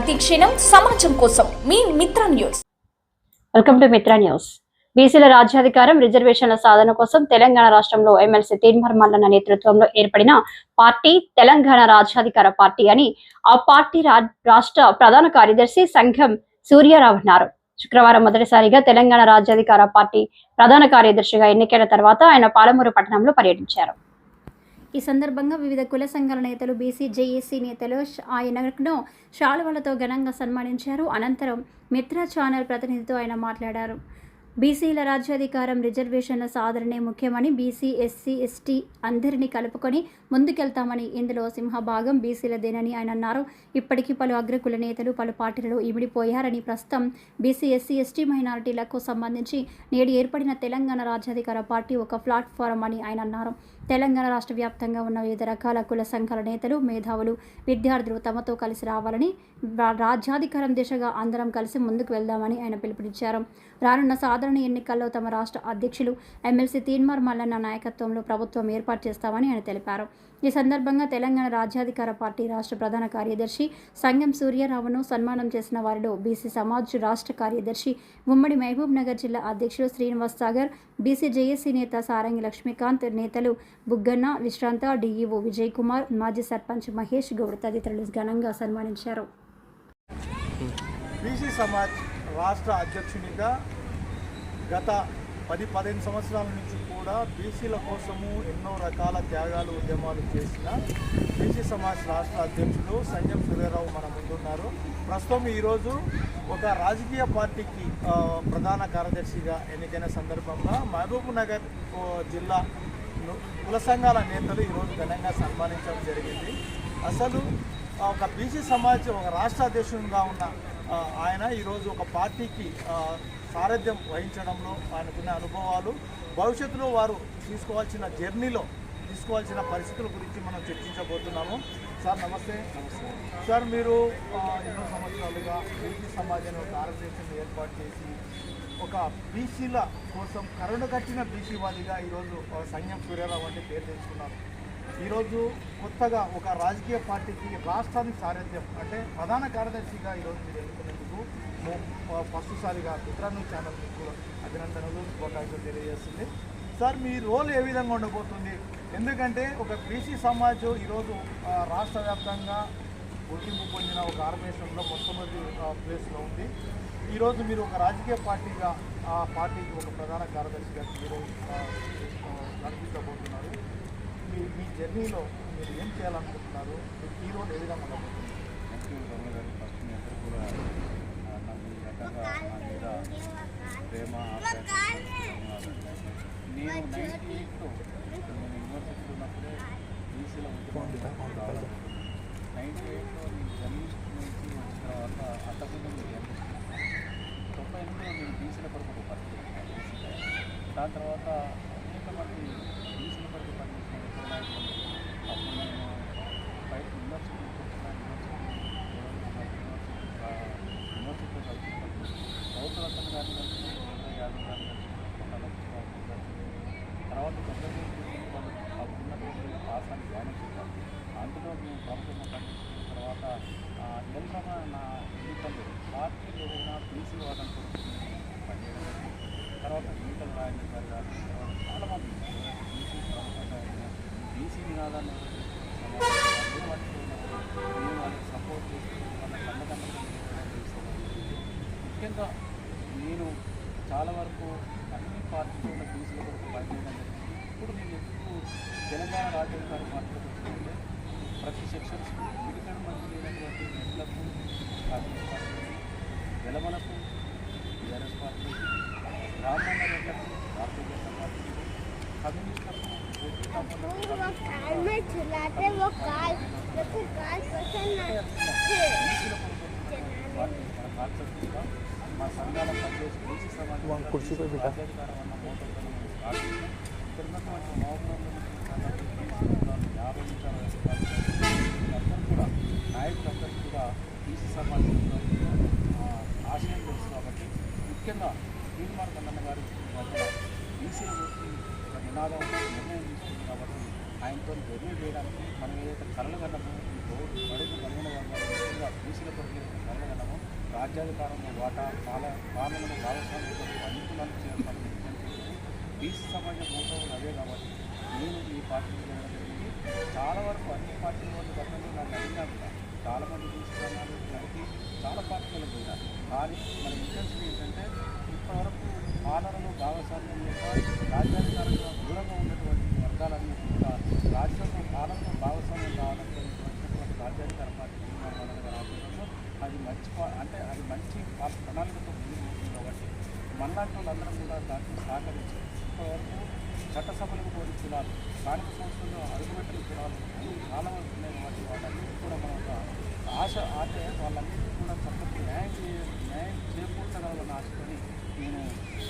ప్రతి క్షణం సమాజం కోసం. మీ Mitra news. Welcome to Mitra news. బీసీల రాజ్యాధికారం రిజర్వేషన్ల సాధన కోసం తెలంగాణ రాష్ట్రంలో ఎమ్మెల్సీ తీన్మర్ మల్లన్న నేతృత్వంలో ఏర్పడిన పార్టీ తెలంగాణ రాజ్యాధికార పార్టీ అని ఆ పార్టీ రా- రాష్ట్ర ప్రధాన కార్యదర్శి సంఘం సూర్యారావు అన్నారు. శుక్రవారం మొదటిసారిగా తెలంగాణ రాజ్యాధికార పార్టీ ప్రధాన కార్యదర్శిగా ఎన్నికైన తర్వాత ఆయన పాలమూరు పట్టణంలో పర్యటించారు. ఈ సందర్భంగా వివిధ కుల సంఘాల నేతలు బీసీ జేఏసీ నేతలు ఆయనను శాలువలతో ఘనంగా సన్మానించారు. అనంతరం మిత్ర ఛానల్ ప్రతినిధితో ఆయన మాట్లాడారు. బీసీల రాజ్యాధికారం రిజర్వేషన్ల సాధననే ముఖ్యమని బీసీ ఎస్సీ ఎస్టీ అందరినీ కలుపుకొని ముందుకెళ్తామని ఇందులో సింహభాగం బీసీలదేనని ఆయన అన్నారు. ఇప్పటికీ పలు అగ్రకుల నేతలు పలు పార్టీలలో ఇమిడిపోయారని ప్రస్తుతం బీసీ ఎస్సీ ఎస్టీ మైనారిటీలకు సంబంధించి నేడు ఏర్పడిన తెలంగాణ రాజ్యాధికార పార్టీ ఒక ప్లాట్ఫారం అని ఆయన అన్నారు. తెలంగాణ రాష్ట్ర వ్యాప్తంగా ఉన్న వివిధ రకాల కుల సంఘాల నేతలు మేధావులు విద్యార్థులు తమతో కలిసి రావాలని రా- రాజ్యాధికారం దిశగా అందరం కలిసి ముందుకు వెళ్దామని ఆయన పిలుపునిచ్చారు. రానున్న సాధారణ ఎన్నికల్లో తమ రాష్ట్ర అధ్యక్షులు ఎమ్మెల్సీ తీన్మార్ మల్లన్న నాయకత్వంలో ప్రభుత్వం ఏర్పాటు చేస్తామని ఆయన తెలిపారు. ఈ సందర్భంగా తెలంగాణ రాజ్యాధికార పార్టీ రాష్ట్ర ప్రధాన కార్యదర్శి సంగం సూర్యారావును సన్మానం చేసిన వారిలో బీసీ సమాజ్ రాష్ట్ర కార్యదర్శి ఉమ్మడి మహబూబ్ నగర్ జిల్లా అధ్యక్షుడు శ్రీనివాస్ సాగర్ బీసీ జేఏసీ నేత సారంగి లక్ష్మీకాంత్ నేతలు బుగ్గన్న విశ్రాంత డీఈఓ విజయ్ కుమార్ మాజీ సర్పంచ్ మహేష్ గౌడ్ తదితరులు ఘనంగా సన్మానించారు. బీసీ సమాజ్ రాష్ట్ర అధ్యక్షునిగా గత పది పదిహేను సంవత్సరాల నుంచి కూడా బీసీల కోసము ఎన్నో రకాల త్యాగాలు ఉద్యమాలు చేసిన బీసీ సమాజ్ రాష్ట్ర అధ్యక్షుడు సంజయ్ సూర్యారావు మన ముందున్నారు. ప్రస్తుతం ఈరోజు ఒక రాజకీయ పార్టీకి ప్రధాన కార్యదర్శిగా ఎన్నికైన సందర్భంగా మహబూబ్ నగర్ జిల్లా కుల సంఘాల నేతలు ఈరోజు ఘనంగా సన్మానించడం జరిగింది. అసలు ఒక బీసీ సమాజ్ ఒక రాష్ట్ర అధ్యక్షునిగా ఉన్న ఆయన ఈరోజు ఒక పార్టీకి సారథ్యం వహించడంలో ఆయనకున్న అనుభవాలు భవిష్యత్తులో వారు తీసుకోవాల్సిన జర్నీలో తీసుకోవాల్సిన పరిస్థితుల గురించి మనం చర్చించబోతున్నాము. సార్ నమస్తే. సార్ మీరు ఎన్నో సంవత్సరాలుగా బీసీ సమాజ్ అనే ఒక ఆర్గనైజేషన్ ఏర్పాటు చేసి ఒక బీసీల కోసం కరుణ కట్టిన బీసీవాదిగా ఈరోజు ఆ, సంగం సూర్యారావు అంటే పేరు తెచ్చుకున్నారు. ఈరోజు కొత్తగా ఒక రాజకీయ పార్టీకి రాష్ట్రానికి సారథ్యం అంటే ప్రధాన కార్యదర్శిగా ఈరోజు మీరు ఎన్నుకునేందుకు ఫస్ట్సారిగా ఫస్ట్ సారిగా మిత్రాను ఛానల్ మీకు అభినందనలు శుభాకాంక్షలు తెలియజేస్తుంది. సార్ మీ రోల్ ఏ విధంగా ఉండబోతుంది? ఎందుకంటే ఒక బీసీ సమాజం ఈరోజు రాష్ట్ర వ్యాప్తంగా గుర్తింపు పొందిన ఒక ఆర్గనైజేషన్లో మొట్టమొదటి ప్లేస్లో ఉంది. ఈరోజు మీరు ఒక రాజకీయ పార్టీగా ఆ పార్టీకి ఒక ప్రధాన కార్యదర్శిగా మీరు ఆ, నడిపించబోతున్నారు. మీ మీ జర్నీలో మీరు ఏం చేయాలనుకుంటున్నారు? ఈ రోడ్ ఏ విధంగా ఉండబోతుంది థ్యాంక్ యూ రమణ గారు. ఫస్ట్ మీ అందరూ కూడా నాకు ఈ రకంగా నా మీద ప్రేమ నేను నైన్టీ ఎయిట్లో నేను యూనివర్సిటీలో ఉన్నప్పుడే బీసీల ఉద్యమం రావడం నైన్టీ ఎయిట్లో నేను జర్నలిస్ట్ నుంచి వచ్చిన తర్వాత అంతకుముందు నేను జర్నలిస్ట్. తొంభై ఎనిమిదిలో నేను బీసీల కొరకు ఒక పత్రిక రాశాను. దాని తర్వాత అనేక మంది బీసీల కొరకు నా ఎన్నికలు పార్టీ ఏదైనా బీసీ వాళ్ళని పనిచేయడం తర్వాత ఎన్నికలు రాయడం గారు కానీ తర్వాత చాలామంది బీసీ బీసీ నినాదాన్ని ఎవరైతే వాళ్ళకి సపోర్ట్ చేస్తూ వాళ్ళ ముఖ్యంగా నేను చాలా వరకు అన్ని పార్టీలో ఉన్న బీసీల కొరకు పనిచేయడం జరిగింది. ఇప్పుడు నేను ఎప్పుడు తెలంగాణ రాజ్యాంగాన్ని మాట్లాడుతుంటే ప్రతి సెక్షన్స్ పిడికడ మధ్య లేనటువంటి ఇంట్లకు వెలమలకు టీఆర్ఎస్ పార్టీ రామన్న రెడ్లకు భారతీయ జనతా పార్టీ కమ్యూనిస్టులకు మా సంఘాల పనిచేసి బీసీ సమాజం అత్యధికారం అన్న మోటార్ ఉన్నటువంటి మౌనంలో సమాజం ఆశయం తెలుసు కాబట్టి ముఖ్యంగా శ్రీకుమార్ కన్నన్న గారు మధ్య నినాదం నిర్ణయం తీసుకుంది కాబట్టి ఆయనతో జర్నీ చేయడానికి మనం ఏదైతే కళలు కన్నామో బడుగు బలమైన వర్గాలు ముఖ్యంగా బీసీల కొరకు ఏదైతే కళలు రాజ్యాధికారంలో వాటా పాల పాలనలో భాగస్వామ్యం కొరకు అన్ని కులాలు బీసీ సమాజం మూటలు అదే కాబట్టి నేను ఈ పార్టీకి చేరడం జరిగింది. చాలా వరకు అన్ని పార్టీల వాళ్ళు గతంలో నాకు అడిగినా చాలామంది మంది తీసుకున్నారు కలిపి చాలా పార్టీలు కూడా. కానీ మన ఇంట్రెస్ట్ ఏంటంటే ఇప్పటివరకు పాలనలో భాగస్వామ్యం లేక రాజ్యాధికారంగా దూరంగా ఉన్నటువంటి వర్గాలన్నీ కూడా రాజ్యాంగం పాలనలో భాగస్వామ్యం కావాలని వచ్చినటువంటి పార్టీ తీర్మానం అది మంచి పా- అంటే అది మంచి ప్రణాళికతో ముందుకు కాబట్టి కాబట్టి లాంటి వాళ్ళందరం కూడా దాన్ని సహకరించారు చట్టసభలకు పోని కులాలు స్థానిక సంస్థల్లో అడుగుపెట్టిన కులాలు అన్ని చాలా వరకు ఉన్నాయి కాబట్టి కూడా మన ఒక ఆశ ఆశ వాళ్ళందరికీ కూడా చక్కటి న్యాయం చే న్యాయం చేకూర్చగలమని ఆశతోని నేను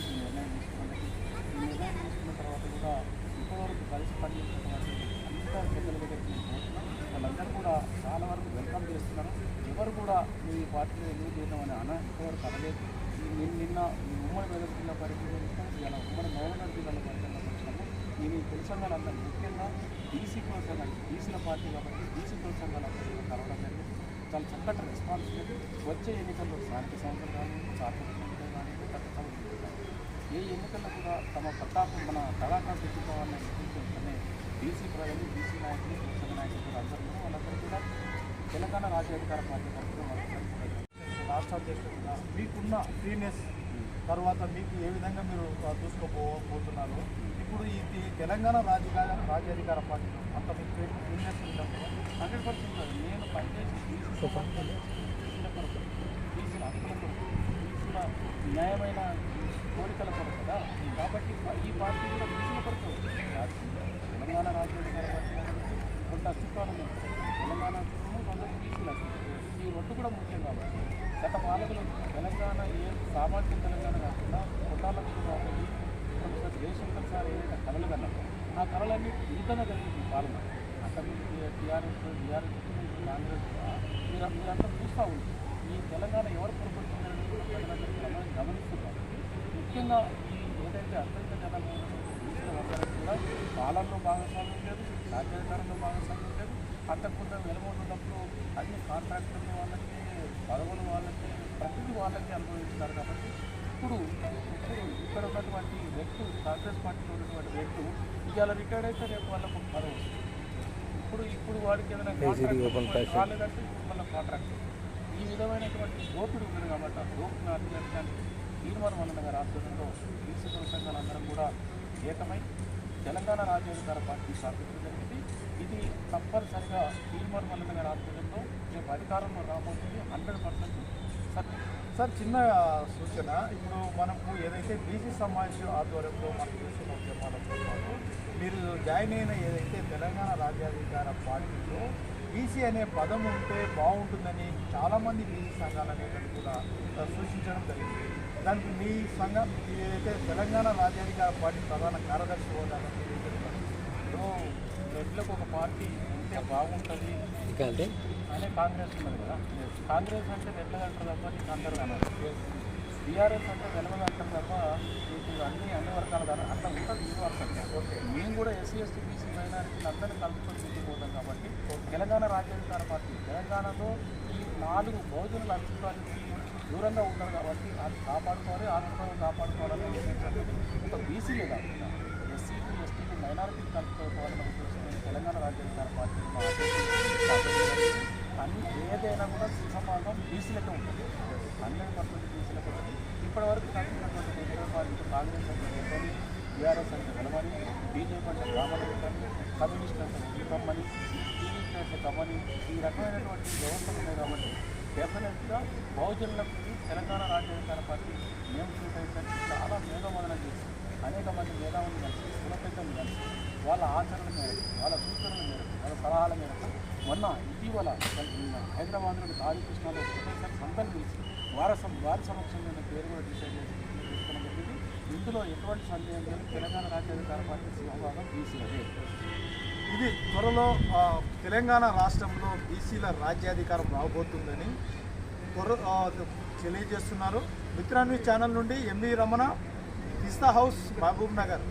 ఈ నిర్ణయం తీసుకున్నది ఈ నిర్ణయం తీసుకున్న తర్వాత కూడా ఇంతవరకు కలిసి పనిచేసినటువంటి అంతా పెద్దల దగ్గరికి నేను వాళ్ళందరూ కూడా చాలా వరకు వెల్కమ్ చేస్తున్నారు. ఎవరు కూడా మీ పార్టీలో ఎందుకు చేద్దామని అన్న ఇంతవరకు అనలేదు. నిన్న ఉమ్మడి మెదక్ జిల్లా పరిధిలో ఇలా ఉమ్మడి మహబూబ్నగర్ జిల్లాలో పరిధిలోకి నేను ఈ కుల ముఖ్యంగా బీసీ కోసం బీసీల పార్టీ కాబట్టి బీసీ కోసం కలవడం జరిగింది. చాలా చక్కటి రెస్పాన్స్ వచ్చే ఎన్నికల్లో స్థానిక సంస్థలు కానీ సార్వత్రిక కానీ ఎన్నికలు ఏ ఎన్నికల్లో కూడా తమ ప్రతాపం మన కళాకారు తెచ్చుకోవాలని నిర్ణయించుకుంటూనే బీసీ ప్రజలు బీసీ నాయకులు కృష్ణ నాయకులు కూడా అందరూ కూడా వాళ్ళందరూ కూడా తెలంగాణ రాజ్యాధికార పార్టీ తరఫున రాష్ట్ర అధ్యక్షుడిగా మీకున్న ఫ్రీనెస్ తర్వాత మీకు ఏ విధంగా మీరు దూసుకోబోతున్నారు ఇప్పుడు ఈ తెలంగాణ రాజకీయ రాజ్యాధికార పార్టీలో అంత మీకు హండ్రెడ్ పర్సెంట్. నేను పనిచేసి హక్కుల కొరకు బీసీల న్యాయమైన కోరికల కొరకు కదా కాబట్టి ఈ పార్టీ కూడా బీసీల కొరకు తెలంగాణ రాజ్యాధికార పార్టీ కొంత అస్తిత్వాలు ఉంది తెలంగాణ కొంత అస్తిత్వం. ఈ రెండు కూడా ముఖ్యం కాబట్టి గత పాలకులు తెలంగాణ ఏ సామాజిక తెలంగాణ కాకుండా కొట్టాలకు కాబట్టి ప్రొఫెసర్ జయశంకర్ సార్ ఏదైతే కళలు కన్నారు ఆ కళలన్నీ విధంగా జరిగింది ఈ పాలన అక్కడ టీఆర్ఎస్ టీఆర్ఎస్ కాంగ్రెస్ మీరు మీరంతా చూస్తూ ఉంది ఈ తెలంగాణ ఎవరు పొరపడుతున్నారని ప్రజలందరూ గమనిస్తున్నారు. ముఖ్యంగా ఈ ఏదైతే అత్యంత జనాభా కూడా పాలనలో భాగస్వామ్యం లేదు రాజ్యాధికారంలో భాగస్వామ్యం లేదు. అంతకుండా అన్ని కాంట్రాక్టర్లు వాళ్ళకి పదవులు వాళ్ళకి ప్రతిదీ వాళ్ళకి అనుభవిస్తారు కాబట్టి ఇప్పుడు ఇప్పుడు ఇక్కడ ఉన్నటువంటి వ్యక్తులు కాంగ్రెస్ పార్టీలో ఉన్నటువంటి వ్యక్తులు ఇవాళ రిటైర్డ్ అయితే రేపు వాళ్ళకు పదవి వస్తుంది. ఇప్పుడు ఇప్పుడు వాడికి ఏదైనా ఇప్పుడు మళ్ళీ కాంట్రాక్ట్ ఈ విధమైనటువంటి దోపిడి ఉంది కాబట్టి ఆ దోపిడిని అధిగమించడానికి తీర్మానం వలన గారి ఆధ్వర్యంలో బీసీ కుల సంఘాలందరం కూడా ఏకమై తెలంగాణ రాజ్యాధికార పార్టీ స్థాపించడం జరిగింది. ఇది తప్పనిసరిగా తీర్మానం వలన గారి ఆధ్వర్యంలో రేపు అధికారంలో రాబోతుంది. హండ్రెడ్ పర్సెంట్ సత్యం. సార్ చిన్న సూచన. ఇప్పుడు మనకు ఏదైతే బీసీ సమాజ్ ఆధ్వర్యంలో మనం చేస్తున్న ఉద్యమాలతో పాటు మీరు జాయిన్ అయిన ఏదైతే తెలంగాణ రాజ్యాధికార పార్టీలో బీసీ అనే పదం ఉంటే బాగుంటుందని చాలామంది బీసీ సంఘాలు అనేవి కూడా సూచించడం జరిగింది. దానికి మీ సంఘం ఏదైతే తెలంగాణ రాజ్యాధికార పార్టీ ప్రధాన కార్యదర్శి హోదాలో మీరు ఇప్పుడు రెడ్లకు ఒక పార్టీ ఉంటే బాగుంటుంది. కాంగ్రెస్ ఉన్నది కదా. కాంగ్రెస్ అంటే అంటారు తప్ప నీకు అందరు అన్నారు బీఆర్ఎస్ అంటే వెలవలు అంటారు తప్ప నీకు అన్ని అన్ని వర్గాలు కానీ అట్లా ఉంటుంది ఈ వర్గంగా మేము కూడా ఎస్సీ ఎస్టీ బీసీ మైనారిటీలు అందరినీ కలుపుకొని ముందుకుపోతాం కాబట్టి తెలంగాణ రాజ్యాధికార పార్టీ తెలంగాణలో ఈ నాలుగు బహుజనుల అస్తిత్వానికి దూరంగా ఉన్నారు కాబట్టి అది కాపాడుకోవాలి ఆత్మగౌరవం కాపాడుకోవాలని ఉద్దేశంతో ఒక బీసీలే కాకుండా ఎస్సీలు ఎస్టీలు మైనారిటీలు కలుపుకోవాలని ఉద్దేశంతో తెలంగాణ రాజ్యాధికార పార్టీ మా అన్ని ఏదైనా కూడా సుసమానం బీసీలకే ఉంటుంది. హండ్రెడ్ పర్సెంట్ బీసీలకే ఉంటుంది. ఇప్పటి వరకు నడిచినటువంటి ప్రభుత్వాలు ఇటు కాంగ్రెస్ అంటే వెళ్ళని టీఆర్ఎస్ అంటే నిలబడి బీజేపీ అంటే రామని కమ్యూనిస్ట్ అంటే కమ్మని టీడీపీ అంటే కమ్మని ఈ రకమైనటువంటి వ్యవస్థలు ఉన్నాయి కాబట్టి డెఫినెట్గా బహుజనులకి తెలంగాణ రాజ్యాంగ పార్టీ మేము స్వీకరించడానికి చాలా మేధోమదనం చేసి అనేక మంది మేధావులు కలిసి కులపెద్దలు కానీ వాళ్ళ ఆచరణ మేరకు వాళ్ళ సూచనల మేరకు వాళ్ళ సలహాల మేరకు మొన్న ఇటీవల హైదరాబాద్లోని కాళీకృష్ణలో ప్రొఫెసర్ సంతలు పిలిచి వారసం వారి సమక్షంలో పేరు కూడా డిసైడ్ చేసి తీసుకోవడం జరిగింది. ఇందులో ఎటువంటి సందేహం లేదు. తెలంగాణ రాజ్యాధికార పార్టీ సింహభాగం బీసీలదే. ఇది త్వరలో తెలంగాణ రాష్ట్రంలో బీసీల రాజ్యాధికారం రాబోతుందని త్వర తెలియజేస్తున్నారు. మిత్రాన్వి ఛానల్ నుండి ఎంవి రమణ పిస్తా హౌస్ మహబూబ్ నగర్.